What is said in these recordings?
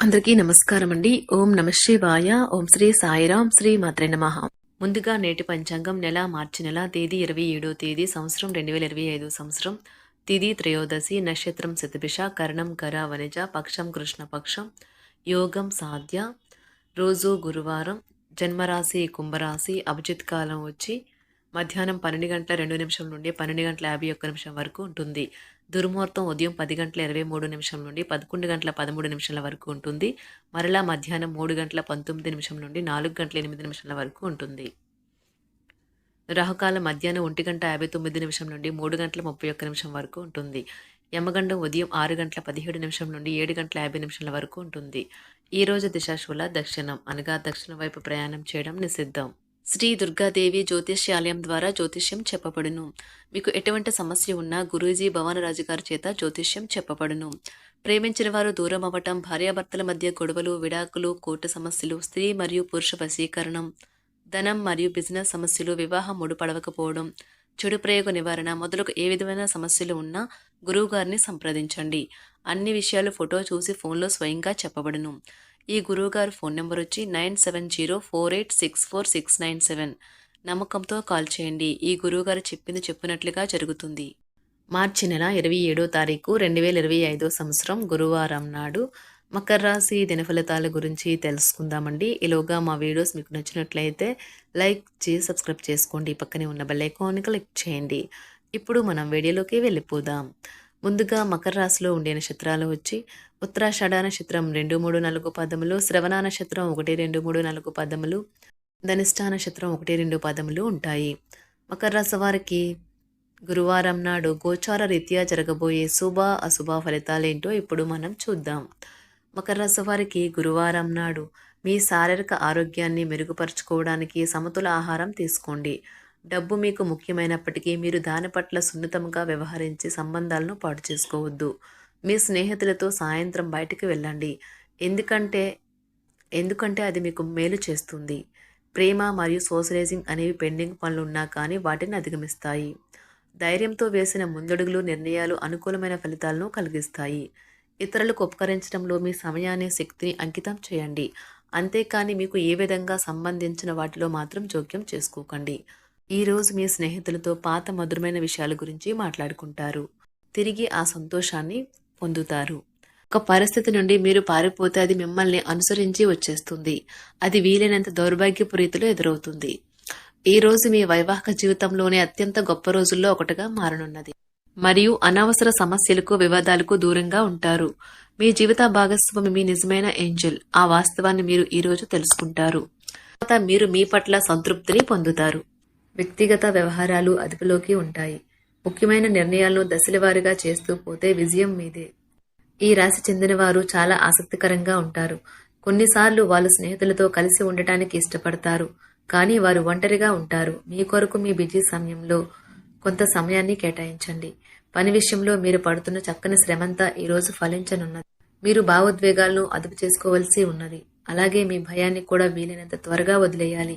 అందరికీ నమస్కారం అండి ఓం నమ శివాయ. ఓం శ్రీ సాయిరాం శ్రీ మాత్రే నమ. ముందుగా నేటి పంచాంగం నెల మార్చి నెల తేదీ ఇరవై ఏడో తేదీ సంవత్సరం రెండు వేల ఇరవై ఐదు సంవత్సరం. తిది త్రయోదశి నక్షత్రం శతభిష కరణం కర వనిజ పక్షం కృష్ణపక్షం యోగం సాధ్య. రోజు గురువారం జన్మరాశి కుంభరాశి అభిజిత్ కాలం వచ్చి మధ్యాహ్నం పన్నెండు గంటల రెండు నిమిషం నుండి పన్నెండు గంటల యాభై ఒక్క నిమిషం వరకు ఉంటుంది. దుర్ముహూర్తం ఉదయం పది గంటల ఇరవై మూడు నిమిషం నుండి పదకొండు గంటల పదమూడు నిమిషాల వరకు ఉంటుంది. మరలా మధ్యాహ్నం మూడు గంటల పంతొమ్మిది నిమిషం నుండి నాలుగు గంటల ఎనిమిది నిమిషాల వరకు ఉంటుంది. రాహుకాలం మధ్యాహ్నం ఒంటి గంట యాభై తొమ్మిది నిమిషం నుండి మూడు గంటల ముప్పై ఒక్క నిమిషం వరకు ఉంటుంది. యమగండం ఉదయం ఆరు గంటల పదిహేడు నిమిషం నుండి ఏడు గంటల యాభై నిమిషాల వరకు ఉంటుంది. ఈ రోజు దిశాశూల దక్షిణం అనగా దక్షిణం వైపు ప్రయాణం చేయడం నిషిద్ధం. శ్రీ దుర్గాదేవి జ్యోతిష్యాలయం ద్వారా జ్యోతిష్యం చెప్పబడును. మీకు ఎటువంటి సమస్య ఉన్నా గురూజీ భవనరాజు గారి చేత జ్యోతిష్యం చెప్పబడును. ప్రేమించిన వారు దూరం అవ్వటం భార్యాభర్తల మధ్య గొడవలు విడాకులు కోర్టు సమస్యలు స్త్రీ మరియు పురుష వశీకరణం ధనం మరియు బిజినెస్ సమస్యలు వివాహం ముడిపడవకపోవడం చెడు ప్రయోగ నివారణ మొదలగు ఏ విధమైన సమస్యలు ఉన్నా గురువు గారిని సంప్రదించండి. అన్ని విషయాలు ఫోటో చూసి ఫోన్లో స్వయంగా చెప్పబడును. ఈ గురువుగారి ఫోన్ నెంబర్ వచ్చి nine seven zero four eight six four six nine seven. నమ్మకంతో కాల్ చేయండి. ఈ గురువుగారు చెప్పింది చెప్పినట్లుగా జరుగుతుంది. మార్చి నెల ఇరవై ఏడో తారీఖు రెండు వేల ఇరవై ఐదో సంవత్సరం గురువారం నాడు మకర రాశి దినఫలితాల గురించి తెలుసుకుందామండి. ఈలోగా మా వీడియోస్ మీకు నచ్చినట్లయితే లైక్ చేసి సబ్స్క్రైబ్ చేసుకోండి. పక్కనే ఉన్న బెల్ క్లిక్ చేయండి. ఇప్పుడు మనం వీడియోలోకి వెళ్ళిపోదాం. ముందుగా మకర రాశిలో ఉండే నక్షత్రాలు వచ్చి ఉత్తరాషాఢ నక్షత్రం రెండు మూడు నాలుగు పదములు శ్రవణ నక్షత్రం ఒకటి రెండు మూడు నాలుగు పదములు ధనిష్ఠా నక్షత్రం ఒకటి రెండు పదములు ఉంటాయి. మకర రాశి వారికి గురువారం నాడు గోచార రీత్యా జరగబోయే శుభ అశుభ ఫలితాలేంటో ఇప్పుడు మనం చూద్దాం. మకర రాశి వారికి గురువారం నాడు మీ శారీరక ఆరోగ్యాన్ని మెరుగుపరుచుకోవడానికి సమతుల ఆహారం తీసుకోండి. డబ్బు మీకు ముఖ్యమైనప్పటికీ మీరు దాని పట్ల సున్నితంగా వ్యవహరించి సంబంధాలను పాటు చేసుకోవద్దు. మీ స్నేహితులతో సాయంత్రం బయటికి వెళ్ళండి. ఎందుకంటే ఎందుకంటే అది మీకు మేలు చేస్తుంది. ప్రేమ మరియు సోషలైజింగ్ అనేవి పెండింగ్ పనులు ఉన్నా కానీ వాటిని అధిగమిస్తాయి. ధైర్యంతో వేసిన ముందడుగులు నిర్ణయాలు అనుకూలమైన ఫలితాలను కలిగిస్తాయి. ఇతరులకు ఉపకరించడంలో మీ సమయాన్ని శక్తిని అంకితం చేయండి. అంతేకాని మీకు ఏ విధంగా సంబంధించిన వాటిలో మాత్రం జోక్యం చేసుకోకండి. ఈరోజు మీ స్నేహితులతో పాత మధురమైన విషయాల గురించి మాట్లాడుకుంటారు. తిరిగి ఆ సంతోషాన్ని పొందుతారు. ఒక పరిస్థితి నుండి మీరు పారిపోతే అది మిమ్మల్ని అనుసరించి వచ్చేస్తుంది. అది వీలైనంత దౌర్భాగ్యపు రీతిలో ఎదురవుతుంది. ఈ రోజు మీ వైవాహిక జీవితంలోనే అత్యంత గొప్ప రోజుల్లో ఒకటిగా మారనున్నది. మరియు అనవసర సమస్యలకు వివాదాలకు దూరంగా ఉంటారు. మీ జీవిత భాగస్వామి మీ నిజమైన ఏంజల్. ఆ వాస్తవాన్ని మీరు ఈ రోజు తెలుసుకుంటారు. తర్వాత మీరు మీ పట్ల సంతృప్తిని పొందుతారు. వ్యక్తిగత వ్యవహారాలు అదుపులోకి ఉంటాయి. ముఖ్యమైన నిర్ణయాలను దశలవారీగా చేస్తూ పోతే విజయం మీదే. ఈ రాశి చెందిన వారు చాలా ఆసక్తికరంగా ఉంటారు. కొన్నిసార్లు వాళ్ళు స్నేహితులతో కలిసి ఉండటానికి ఇష్టపడతారు. కానీ వారు ఒంటరిగా ఉంటారు. మీ కొరకు మీ బిజీ సమయంలో కొంత సమయాన్ని కేటాయించండి. పని విషయంలో మీరు పడుతున్న చక్కని శ్రమంతా ఈరోజు ఫలించనున్నది. మీరు భావోద్వేగాలను అదుపు చేసుకోవలసి ఉన్నది. అలాగే మీ భయాన్ని కూడా వీలైనంత త్వరగా వదిలేయాలి.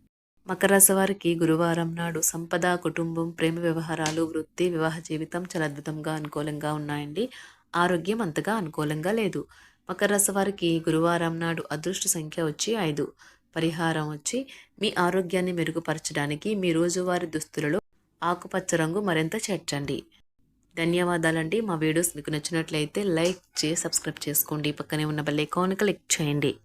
మకర రాశి వారికి గురువారం నాడు సంపద కుటుంబం ప్రేమ వ్యవహారాలు వృత్తి వివాహ జీవితం చాలా అద్భుతంగా అనుకూలంగా ఉన్నాయండి. ఆరోగ్యం అంతగా అనుకూలంగా లేదు. మకర రాశి వారికి గురువారం నాడు అదృష్ట సంఖ్య వచ్చి ఐదు. పరిహారం వచ్చి మీ ఆరోగ్యాన్ని మెరుగుపరచడానికి మీ రోజువారి దుస్తులలో ఆకుపచ్చ రంగు మరింత చేర్చండి. ధన్యవాదాలండి. మా వీడియోస్ మీకు నచ్చినట్లయితే లైక్ చేసి సబ్స్క్రైబ్ చేసుకోండి. పక్కనే ఉన్న బెల్ ఐకాన్ క్లిక్ చేయండి.